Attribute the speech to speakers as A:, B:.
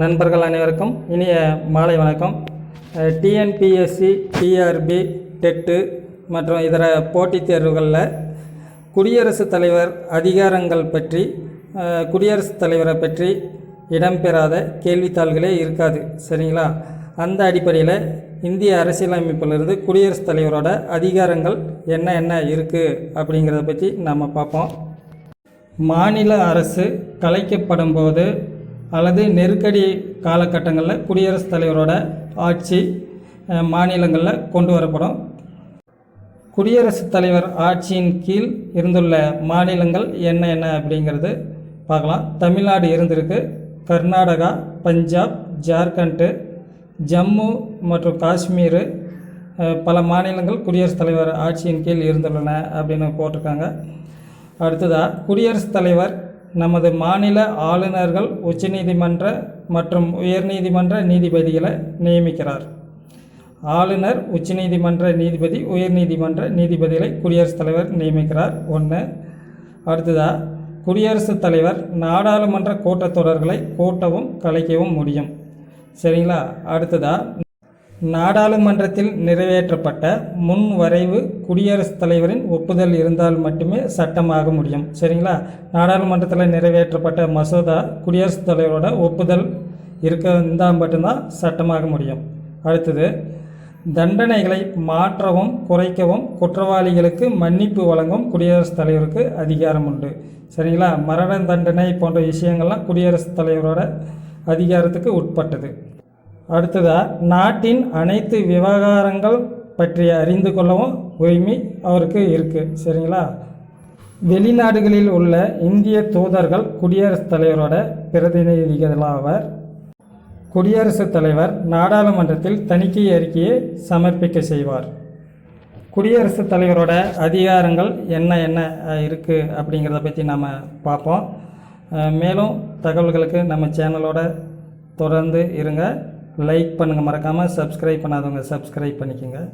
A: நண்பர்கள் அனைவருக்கும் இனிய மாலை வணக்கம். டிஎன்பிஎஸ்சி டிஆர்பி டெட்டு மற்றும் இதர போட்டித் தேர்வுகளில் குடியரசுத் தலைவர் அதிகாரங்கள் பற்றி குடியரசுத் தலைவரை பற்றி இடம்பெறாத கேள்வித்தாள்களே இருக்காது சரிங்களா? அந்த அடிப்படையில் இந்திய அரசியலமைப்பிலிருந்து குடியரசுத் தலைவரோட அதிகாரங்கள் என்ன என்ன இருக்குது அப்படிங்கிறத பற்றி நம்ம பார்ப்போம். மாநில அரசு கலைக்கப்படும் போது அல்லது நெருக்கடி காலகட்டங்களில் குடியரசுத் தலைவரோட ஆட்சி மாநிலங்களில் கொண்டு வரப்படும். குடியரசுத் தலைவர் ஆட்சியின் கீழ் இருந்துள்ள மாநிலங்கள் என்ன என்ன அப்படிங்கிறது பார்க்கலாம். தமிழ்நாடு இருந்திருக்கு. கர்நாடகா பஞ்சாப் ஜார்க்கண்டு ஜம்மு மற்றும் காஷ்மீர் பல மாநிலங்கள் குடியரசுத் தலைவர் ஆட்சியின் கீழ் இருந்துள்ளன அப்படின்னு போட்டிருக்காங்க. அடுத்ததாக குடியரசுத் தலைவர் நமது மாநில ஆளுநர்கள் உச்சநீதிமன்ற மற்றும் உயர்நீதிமன்ற நீதிபதிகளை நியமிக்கிறார். ஆளுநர் உச்சநீதிமன்ற நீதிபதி உயர்நீதிமன்ற நீதிபதிகளை குடியரசுத் தலைவர் நியமிக்கிறார். ஒன்று அடுத்ததாக குடியரசுத் தலைவர் நாடாளுமன்ற கூட்டத்தொடர்களை கூட்டவும் கலைக்கவும் முடியும். சரிங்களா? அடுத்ததாக நாடாளுமன்றத்தில் நிறைவேற்றப்பட்ட முன் வரைவு குடியரசுத் தலைவரின் ஒப்புதல் இருந்தால் மட்டுமே சட்டமாக முடியும். சரிங்களா? நாடாளுமன்றத்தில் நிறைவேற்றப்பட்ட மசோதா குடியரசுத் தலைவரோட ஒப்புதல் இருக்க இருந்தால் மட்டும்தான் சட்டமாக முடியும். அடுத்தது தண்டனைகளை மாற்றவும் குறைக்கவும் குற்றவாளிகளுக்கு மன்னிப்பு வழங்கும் குடியரசுத் தலைவருக்கு அதிகாரம் உண்டு. சரிங்களா? மரண தண்டனை போன்ற விஷயங்கள்லாம் குடியரசுத் தலைவரோட அதிகாரத்துக்கு உட்பட்டது. அடுத்ததாக நாட்டின் அனைத்து விவகாரங்கள் பற்றி அறிந்து கொள்ளவும் உரிமை அவருக்கு இருக்குது சரிங்களா? வெளிநாடுகளில் உள்ள இந்திய தூதர்கள் குடியரசுத் தலைவரோட பிரதிநிதிகளாவர். குடியரசுத் தலைவர் நாடாளுமன்றத்தில் தணிக்கை அறிக்கையை சமர்ப்பிக்க செய்வார். குடியரசுத் தலைவரோட அதிகாரங்கள் என்ன என்ன இருக்குது அப்படிங்கிறத பற்றி நம்ம பார்ப்போம். மேலும் தகவல்களுக்கு நம்ம சேனலோட தொடர்ந்து இருங்க. லைக் பண்ணுங்கள் மறக்காமல் சப்ஸ்கிரைப் பண்ணாதவங்க சப்ஸ்கிரைப் பண்ணிக்கோங்க.